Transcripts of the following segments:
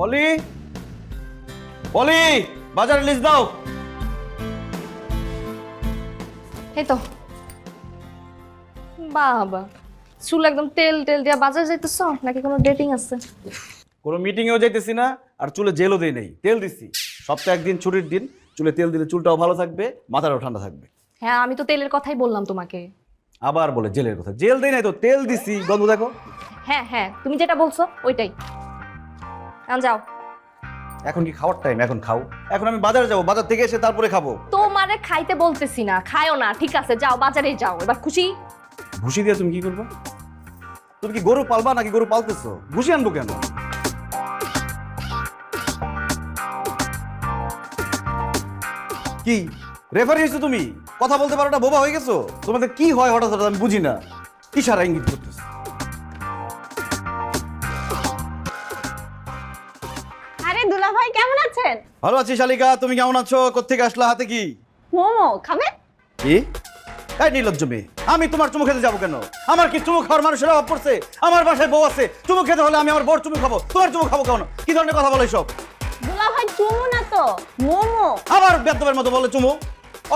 পলি পলি বাজারে লিস্ট দাও। এই তো। বাবা চুল একদম তেল তেল দিয়া বাজার যাইতেছ? নাকি কোনো ডেটিং আছে? কোনো মিটিংয়েও যাইতেছি না আর চুলে জেলও দেই নেই। তেল দিচ্ছি সপ্তাহে একদিন ছুটির দিন চুলে তেল দিলে চুলটাও ভালো থাকবে মাথাটাও ঠান্ডা থাকবে। হ্যাঁ আমি তো তেলের কথাই বললাম তোমাকে। আবার বলে জেলের কথা। জেল দেই নাই তো তেল দিছি। গন্ধ দেখো। হ্যাঁ হ্যাঁ তুমি যেটা বলছো ওইটাই। এখন যাও। এখন কি খাওয়ার টাইম এখন খাও। এখন আমি বাজারে যাব বাজার থেকে এসে তারপরে খাব। তোমারে খাইতে বলতেছি না খায়ও না ঠিক আছে যাও বাজারে যাও এবার খুশি? ভুসি দিয়ে তুমি কি করবে? তুমি কি গরু পালবা নাকি গরু পালতেছো? ভুসি আনব কেন? কি? রেফারি হয়েছো তুমি? কথা বলতে পারো না বোবা হয়ে গেছো? তোমাদের কি হয় হঠাৎ হঠাৎ আমি বুঝি না। কি সারা ইঙ্গিত করতেছে? কেমন আছেন? ভালো আছি শালিকা তুমি কেমন আছো? কোথেকে আসলা হাতে কি? মোমো খাবে? কি? এই নির্লজ্জ মেয়ে আমি তোমার চুমু খেতে যাব কেন? আমার কি চুমু খাওয়ার মানুষের অভাব পড়ছে? আমার বাসায় বউ আছে চুমু খেতে হলে আমি আমার বর চুমু খাব। তোমার চুমু খাব কেন? কি ধরনের কথা বলো সব দুলা ভাই চুমু না তো মোমো। আবার বেদবের মতো বলে চুমু?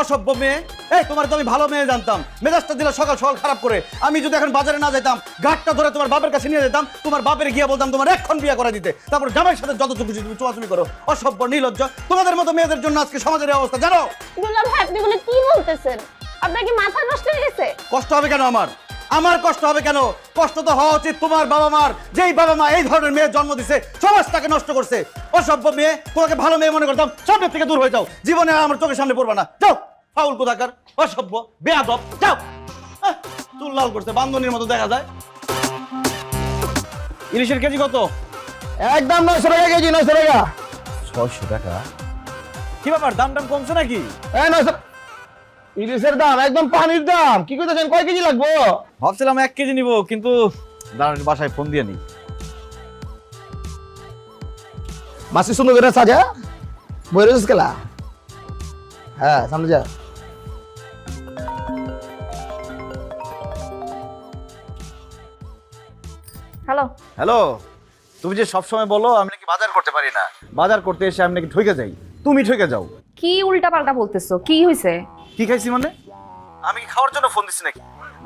অসভ্য মেয়ে। এই তোমার তো আমি ভালো মেয়ে জানতাম। মেজাজটা দিলে সকাল সকাল খারাপ করে। আমি যদি এখন বাজারে না যেতাম ঘাটটা ধরে তোমার বাপের কাছে নিয়ে যেতাম তোমার বাপের গিয়ে বলতাম তোমার এক্ষণ বিয়ে করে দিতে। তারপর জামাইয়ের সাথে যত খুশি তুমি চোয়াচুরি করো। অসভ্য নির্লজ্জ। তোমাদের মতো মেয়েদের জন্য আজকে সমাজের অবস্থা জানো? দুলা ভাই আপনি বলে কি বলতেছেন? আপনার কি মাথা নষ্ট হয়ে গেছে? কষ্ট হবে কেন আমার? আমার কষ্ট হবে কেন? কষ্ট তো হওয়া উচিত তোমার বাবা মার যেই বাবা মা এই ধরনের মেয়ের জন্ম দিছে সমাজটাকে নষ্ট করছে। অসভ্য মেয়ে তোমাকে ভালো মেয়ে মনে করতাম সামনের থেকে দূর হয়ে যাও। জীবনে আর আমার চোখের সামনে পড়বে না। যাও ফাউল কোথাকার অসভ্য বেয়াদব যাও। চুল লাল করছে বান্ধনীর মতো দেখা যায়। ইলিশের কেজি কত? একদম নয়শো টাকা কেজি নয়শো টাকা। ছয়শো টাকা? কি ব্যাপার দাম দাম কমছে নাকি? এই নয়শো ইলিশের দাম একদম পানির দাম। কি করতেছেন কয় কেজি লাগবো? ভাবছিলাম এক কেজি নিব কিন্তু দাঁড়ান বাসায় ফোন দিয়ে নি। মাসি সুন্দর করে সাজা বই রয়েছিস কেলা হ্যাঁ সামনে যা। হ্যালো। হ্যালো তুমি যে সবসময় বলো আমি নাকি বাজার করতে পারি না। বাজার করতে এসে আমি নাকি ঠকে যাই। তুমি ঠকে যাও। কি উল্টা পাল্টা বলতেছো? কি হয়েছে কি খাইছি মানে? আমি কি খাওয়ার জন্য ফোন দিছি নাকি?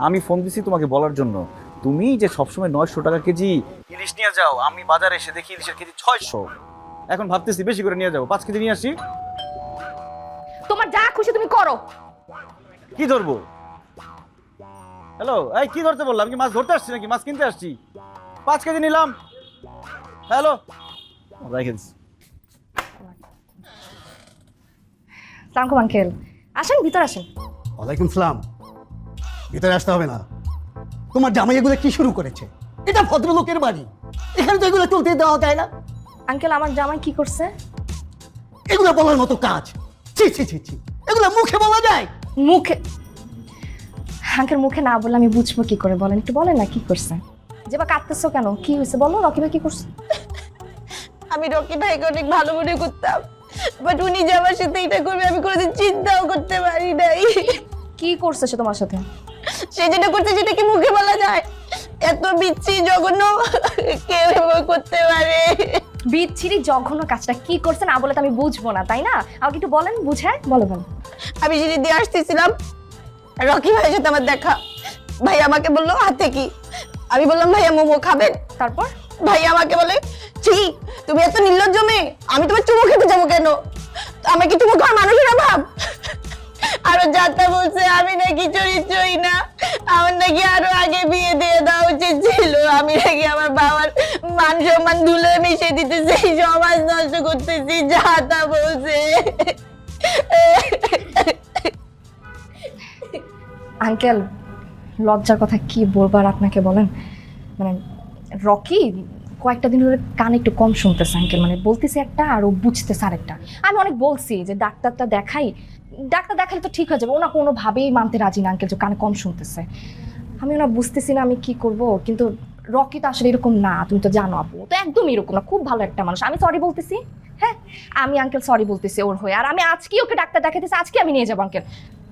আমি ফোন দিছি তোমাকে বলার জন্য। তুমি যে সবসময় নয়শো টাকা কেজি ইলিশ নিয়ে যাও আমি বাজারে এসে দেখি ইলিশের কেজি ছয়শো। এখন ভাবতেছি বেশি করে নিয়ে যাব। পাঁচ কেজি নিয়ে আসি। তোমার যা খুশি তুমি করো। কি ধরবো? হ্যালো এই কি ধরতে বললাম? কি মাছ ধরতে আসছি নাকি? মাছ কিনতে আসছি। পাঁচ কেজি নিলাম। হ্যালো দিচ্ছি সালামকুম আঙ্কেল। আসেন ভিতর আসেন। ওয়ালাইকুম সালাম। ভিতরে আসতে হবে না। তোমার জামাই এগুলো কি শুরু করেছে? এটা ভদ্রলোকের বাড়ি। এখানে তো এগুলো চলতে দেওয়া যায় না। আঙ্কেল আমার জামাই কি করছে? এগুলো বলার মতো কাজ। ছি ছি ছি ছি। এগুলো মুখে বলা যায়। মুখে আঙ্কেল মুখে না বললে আমি বুঝব কি করে বলেন? একটু বলেন না কি করছে? যে বা কাঁদতেছো কেন? কি হয়েছে? বলো রকি ভাই কি করছে? আমি রকি ভাইকে অনেক ভালো মনে করতাম। বাট উনি যে আমার সাথে এটা করবে আমি কোনোদিন চিন্তাও করতে পারি নাই। কি করছে সে তোমার সাথে? সে যেটা করছে সেটা কি মুখে বলা যায়? এত বিচ্ছি জঘন্য কেউ এভাবে করতে পারে। বিচ্ছিরি জঘন্য কাজটা কি করছে না বলে তো আমি বুঝব না তাই না? আমাকে একটু বলেন বুঝায় বলো বলো। আমি যদি দিয়ে আসতেছিলাম রকি ভাইয়ের সাথে আমার দেখা। ভাই আমাকে বলল হাতে কি? আমি বললাম ভাইয়া মোমো খাবেন? তারপর? ভাই আমাকে বলে, ছি, তুমি এত নির্লজ্জ মেয়ে আমি তোমার চুমু খেতে যাব কেন? আমার কি চুমু খাওয়ার মানুষের অভাব? আরও যাত্রা বলছে, আমি নাকি চরিত্রই না, আমার নাকি আরও আগে বিয়ে দিয়ে দেওয়া উচিত ছিল। আমি নাকি আমার বাবার মান সম্মান ধুলে মিশে দিতেছি, সমাজ নষ্ট করতেছি, যা তা বলছে। আঙ্কেল, লজ্জার কথা কি বলবার আপনাকে বলেন? মানে রকি কয়েকটা দিন ধরে কানে একটু কম শুনতেছে আঙ্কেল মানে বলতেছে একটা আর ও বুঝতেছে আরেকটা। আমি অনেক বলছি যে ডাক্তারটা দেখাই, ডাক্তার দেখালে তো ঠিক হয়ে যাবে ওনা কোনোভাবেই মানতে রাজি না আঙ্কেল যে কানে কম শুনতেছে। আমি ওনা বুঝতেছি না আমি কি করব, কিন্তু রকি তো আসলে এরকম না, তুমি তো জানো আপু তো একদম এরকম না, খুব ভালো একটা মানুষ। আমি সরি বলতেছি হ্যাঁ? আমি আঙ্কেল সরি বলতেছি ওর হয়ে, আর আমি আজকে ওকে ডাক্তার দেখাতেছি আজকে আমি নিয়ে যাব আঙ্কেল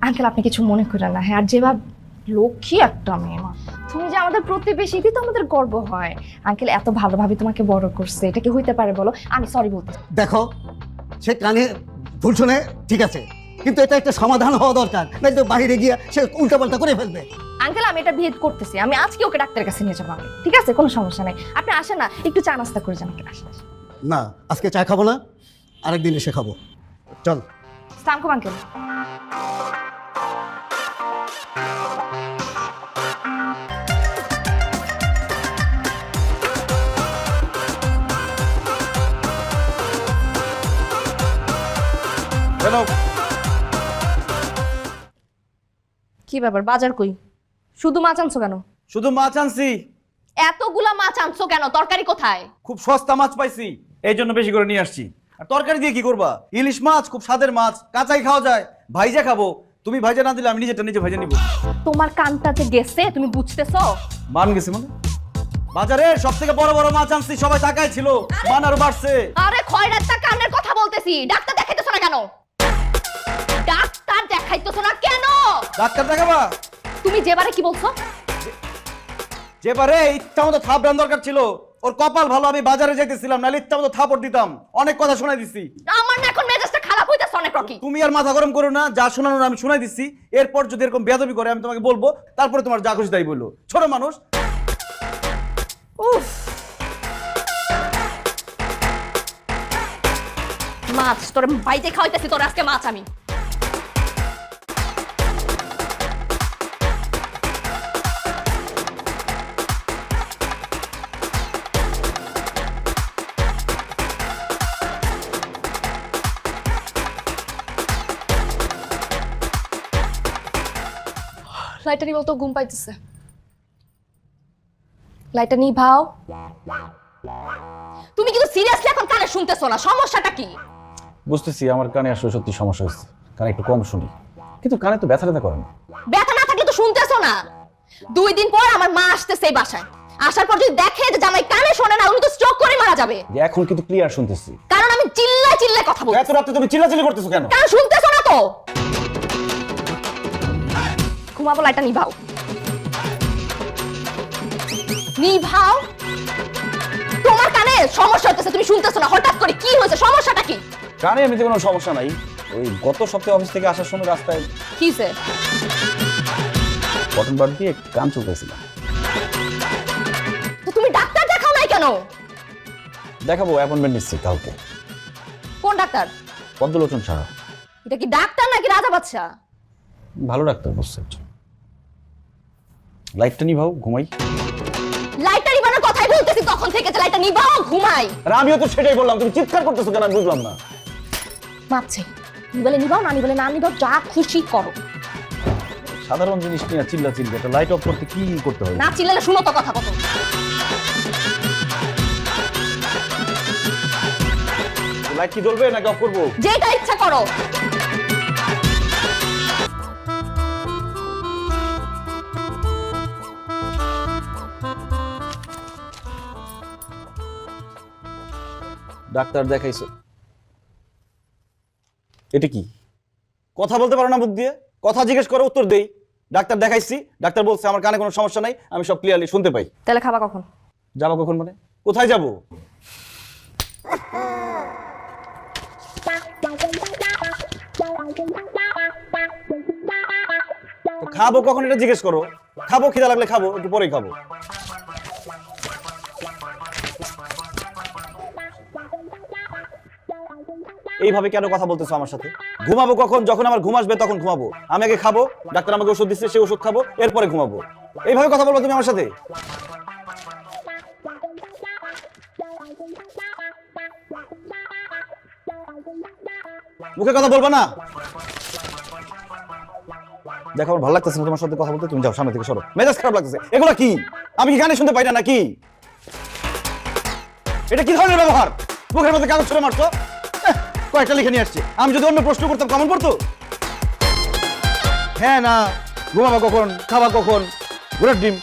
আঙ্কেল আপনি কিছু মনে করেন না হ্যাঁ? আর যেভাবে লক্ষ্মী একটা মেয়ে তুমি যে আমাদের প্রতিবেশী এটাই তো আমাদের গর্ব হয়। আঙ্কেল এত ভালোভাবে তোমাকে বড় করছে এটা কি হইতে পারে বলো? আমি সরি বলতে দেখো সে কানে ভুল শুনে ঠিক আছে কিন্তু এটা একটা সমাধান হওয়া দরকার নাই তো বাইরে গিয়ে সে উল্টাপাল্টা করে ফেলবে। আঙ্কেল আমি এটা ভেদ করতেছি আমি আজকে ওকে ডাক্তারের কাছে নিয়ে যাব আমি ঠিক আছে? কোনো সমস্যা নাই। আপনি আসেন না একটু চা নাস্তা করে যান আঙ্কেল আসেন। না আজকে চা খাব না আরেকদিন এসে খাব। চল। সালাম আলাইকুম আঙ্কেল। কেন কি ব্যাপার? বাজার কই? শুধু মাছ আনছো কেন? শুধু মাছ আনছি। এতগুলা মাছ আনছো কেন? তরকারি কোথায়? খুব সস্তা মাছ পাইছি এই জন্য বেশি করে নিয়ে আসছি। আর তরকারি দিয়ে কি করবা? ইলিশ মাছ খুব স্বাদের মাছ কাঁচাই খাওয়া যায়। ভাইজা খাব। তুমি ভাইজা না দিলে আমি নিজেটা নিজে ভাইজা নিব। তোমার কানটা যে গেছে তুমি বুঝতেছো? মান গেছে মানে? বাজারে সব থেকে বড় বড় মাছ আনছি সবাই তাকায় ছিল। মান আরও বাড়ছে। আরে খয়রাতটা কানের কথা বলতেছি। ডাক্তার দেখাইতেছো না কেন? ডাক্তার দেখাবা। তুমি যেবারে কি বলছো? যেবারে ইচ্ছা মতো থাপড়ান দরকার ছিল। ওর কপাল ভালো আমি বাজারে যাইতেছিলাম নাহলে ইচ্ছা মতো থাপড় দিতাম। অনেক কথা শোনাই দিছি। আমার না এখন মেজাজটা খারাপ হইতাছে অনেক রকি। তুমি আর মাথা গরম করো না যা শোনানোর আমি শোনাই দিচ্ছি এরপর যদি এরকম বেয়াদবি করে আমি তোমাকে বলব তারপরে তোমার যা খুশি তাই বলল ছোট মানুষ। উফ। মাছ তোর বাইতে খাওয়াইতেছি তোর আজকে মাছ আমি। লাইটটা নিয়ে বলতো ঘুম পাইতেছে। লাইটটা নিয়ে ভাও। তুমি কিন্তু সিরিয়াসলি এখন কানে শুনতেছো না সমস্যাটা কি? বুঝতেছি আমার কানে আসলে সত্যি সমস্যা হচ্ছে কানে একটু কম শুনি। কিন্তু কানে তো ব্যথা ব্যথা করে না। ব্যথা না থাকলে তো শুনতেছো না। দুই দিন পর আমার মা আসতেছে এই বাসায়। আসার পর যদি দেখে যে জামাই কানে শোনে না উনি তো স্ট্রোক করে মারা যাবে। যে এখন কিন্তু ক্লিয়ার শুনতেছি। কারণ আমি চিল্লায় চিল্লায় কথা বলছি এত রাত্রে তুমি চিল্লাচিল্লি করতেছো কেন? কারণ শুনতেছো না তো। ঘুমাবো লাইটটা নিভাও। নিভাও? তোমার কানে সমস্যা হতেছে তুমি শুনতেছো না হঠাৎ করে কি হয়েছে সমস্যাটা কি? কানে এমনিতে কোনো সমস্যা নাই। ওই গত সপ্তাহে অফিস থেকে আসার সময় রাস্তায় কিসে কটন বার দিয়ে কান চুলতেছিলাম তো তুমি ডাক্তার দেখাও নাই কেন? দেখাবো অ্যাপয়েন্টমেন্ট নিচ্ছি কালকে কোন ডাক্তার? পদ্মলোচন ছাড়া এটা কি ডাক্তার নাকি রাজা বাচ্চা ভালো ডাক্তার বসছে লাইটটা নিভাও ঘুমাই। লাইটটা নিবানোর কথাই বলতেছি তখন থেকে যে লাইটটা নিবাও ঘুমাই। আর আমিও তো সেটাই বললাম তুমি চিৎকার করতেছো কেন আমি বুঝলাম না। মাপছে নিবলে নিবাও না নিবলে না নিবাও যা খুশি করো। সাধারণ জিনিস নিয়ে চিল্লা চিল্লি একটা লাইট অফ করতে কি করতে হবে না চিল্লালে শুনো তো কথা কত। লাইট কি জ্বলবে নাকি অফ করব? যেটা ইচ্ছা করো। ডাক্তার দেখাইছো। এটা কি? কথা বলতে পারো না মুখ দিয়ে? কথা জিজ্ঞেস করে উত্তর দেই। ডাক্তার দেখাইছি ডাক্তার বলছে আমার কানে কোনো সমস্যা নাই আমি সব ক্লিয়ারলি শুনতে পাই। তাহলে খাবা কখন? যাব কখন মানে? কোথায় যাব? খাব কখন এটা জিজ্ঞেস করো। খাব খিদা লাগলে খাব একটু পরেই খাব। এইভাবে কেন কথা বলতেছো আমার সাথে? ঘুমাবো কখন? যখন আমার ঘুম আসবে তখন ঘুমাবো। আমি আগে খাব, ডাক্তার আমাকে ওষুধ দিচ্ছে সেই ওষুধ খাব, এরপরে ঘুমাবো। এইভাবে কথা বলব তুমি আমার সাথে? মুখে কথা বলব না? দেখো, আমার ভালো লাগতেছে না তোমার সাথে কথা বলতে। তুমি যাও, সামনে থেকে সরো। মেজাজ খারাপ লাগতেছে। এগুলো কি? আমি কি গানে শুনতে পাই না নাকি? এটা কি ধরনের ব্যবহার? মুখের মধ্যে কাগজ ছুড়ে মারছো? কয়েকটা লিখে নিয়ে আসছি আমি যদি অন্য প্রশ্ন করতাম, কেমন করতো হ্যাঁ না, ঘুমাবা কখন, খাবা কখন, ঘোড়ার ডিম।